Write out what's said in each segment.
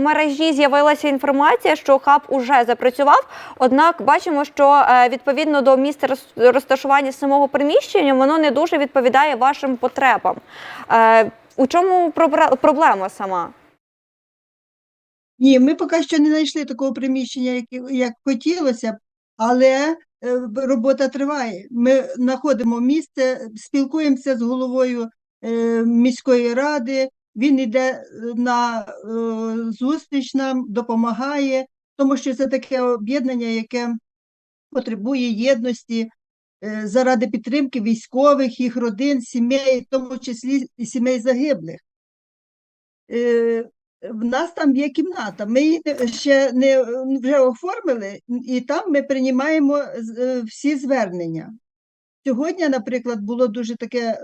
мережі з'явилася інформація, що хаб уже запрацював. Однак бачимо, що е, відповідно до місця розташування самого приміщення воно не дуже відповідає вашим потребам. Е, У чому проблема сама? Ні, ми поки що не знайшли такого приміщення, як, як хотілося але е, робота триває. Ми знаходимо місце, спілкуємося з головою міської ради. Він йде е, на е, зустріч нам, допомагає, тому що це таке об'єднання, яке потребує єдності е, заради підтримки військових, їх родин, сімей, в тому числі і сімей загиблих. В нас там є кімната. Ми її ще не вже оформили, і там ми приймаємо всі звернення. Сьогодні, наприклад, було дуже таке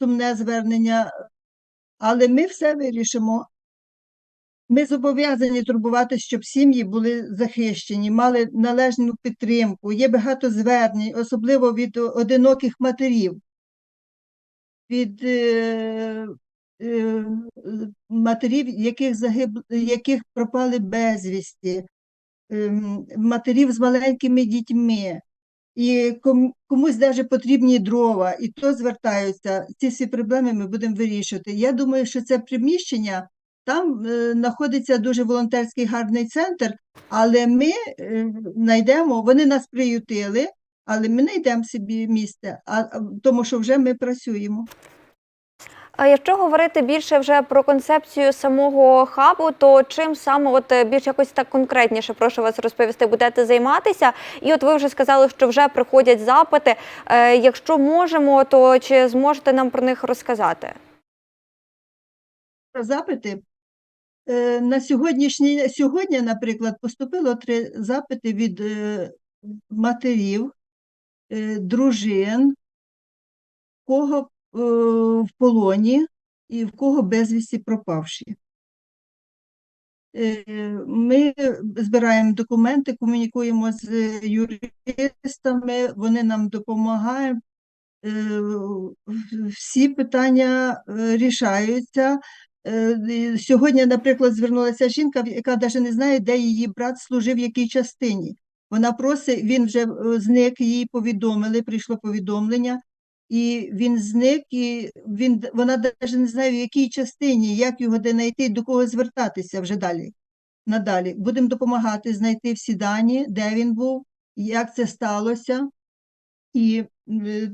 сумне звернення, але ми все вирішимо. Ми зобов'язані турбуватися, щоб сім'ї були захищені, мали належну підтримку. Є багато звернень, особливо від одиноких матерів, від е, е, матерів, яких загиб... яких пропали безвісті, ем, матерів з маленькими дітьми. І комусь навіть потрібні дрова, і то звертаються. Ці всі проблеми ми будемо вирішувати. Я думаю, що це приміщення, там е, знаходиться дуже волонтерський гарний центр, але ми е, знайдемо, вони нас приютили, але ми знайдемо собі місце, а, а, тому що вже ми працюємо. А якщо говорити більше вже про концепцію самого хабу, то чим саме от е, більш якось так конкретніше прошу вас розповісти, будете займатися? І от ви вже сказали, що вже приходять запити. Е, Якщо можемо, то чи зможете нам про них розказати? Запити. Е, На сьогоднішній сьогодні, наприклад, поступило три запити від матерів, дружин, кого в полоні і в кого безвісті пропавші. Е, Ми збираємо документи, комунікуємо з юристами, вони нам допомагають. Е, Всі питання е, рішаються. Е, Сьогодні, наприклад, звернулася жінка, яка навіть не знає, де її брат служив, в якій частині. Вона просить, він вже е, зник, їй повідомили, прийшло повідомлення, і він зник, і він, вона навіть не знає, в якій частині, як його де знайти, до кого звертатися вже далі. Надалі. Будемо допомагати знайти всі дані, де він був, як це сталося. І е,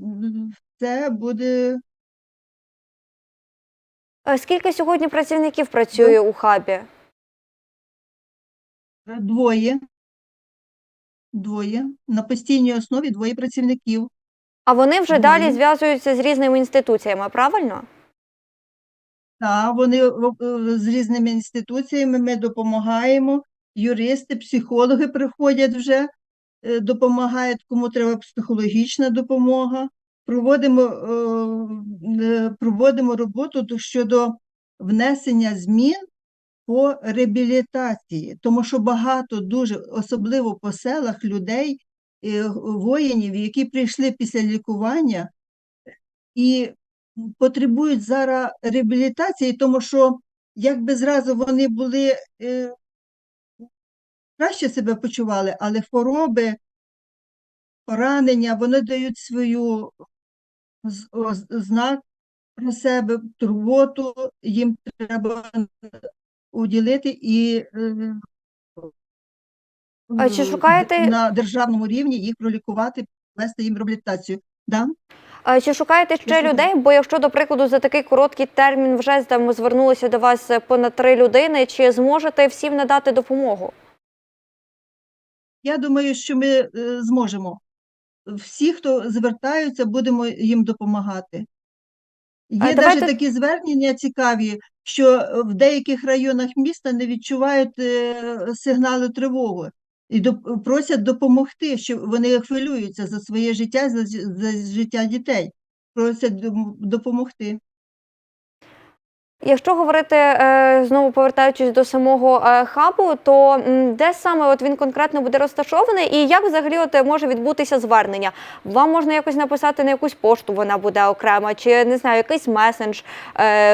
це буде Е, Скільки сьогодні працівників працює у хабі? двоє. Двоє. На постійній основі двоє працівників. А вони вже далі зв'язуються з різними інституціями, правильно? Та вони о, о, з різними інституціями ми допомагаємо. Юристи, психологи приходять вже, е, допомагають, кому треба психологічна допомога. Проводимо, е, е, проводимо роботу щодо внесення змін по реабілітації, тому що багато дуже, особливо по селах, людей, е, воїнів, які прийшли після лікування і потребують зараз реабілітації, тому що якби зразу вони були е, краще себе почували, але хвороби, поранення, вони дають свою знак про себе, турботу, їм треба уділити і е, А чи шукаєте- на державному рівні їх пролікувати, вести їм реабілітацію. Да? А Чи шукаєте ще Слухаю. людей? Бо якщо, до прикладу, за такий короткий термін вже там звернулося до вас понад три людини, чи зможете всім надати допомогу? Я думаю, що ми е, зможемо. Всі, хто звертаються, будемо їм допомагати. Є А навіть давайте- такі звернення цікаві, що в деяких районах міста не відчувають е, сигнали тривоги і доп- просять допомогти, що вони хвилюються за своє життя, за, за життя дітей. Просять допомогти. Якщо говорити е, знову повертаючись до самого е, хабу, то де саме от він конкретно буде розташований, і як взагалі от е, може відбутися звернення? Вам можна якось написати на якусь пошту, вона буде окрема, чи не знаю, якийсь месендж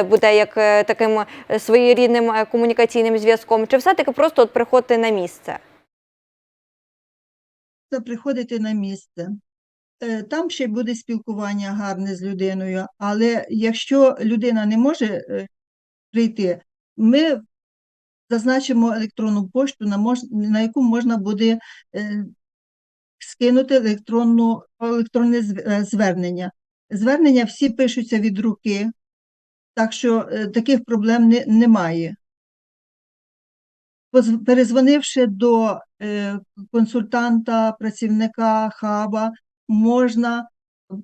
буде як таким своєрідним комунікаційним зв'язком, чи все-таки просто от приходити на місце? Це приходити на місце. Е, Там ще буде спілкування гарне з людиною, але якщо людина не може е, прийти, ми зазначимо електронну пошту, на, яку можна буде е, скинути електронну, електронне звернення. Звернення всі пишуться від руки, так що таких проблем не, немає. Перезвонивши до консультанта, працівника хаба, можна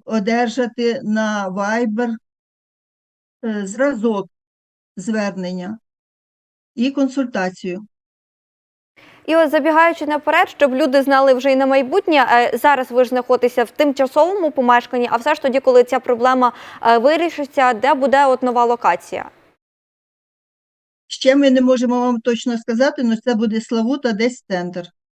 одержати на Viber е, зразок звернення і консультацію. І от забігаючи наперед, щоб люди знали вже і на майбутнє, е, зараз ви ж знаходитеся в тимчасовому помешканні, а все ж тоді, коли ця проблема е, вирішиться, де буде от нова локація? Ще ми не можемо вам точно сказати, але це буде Славута, десь центр.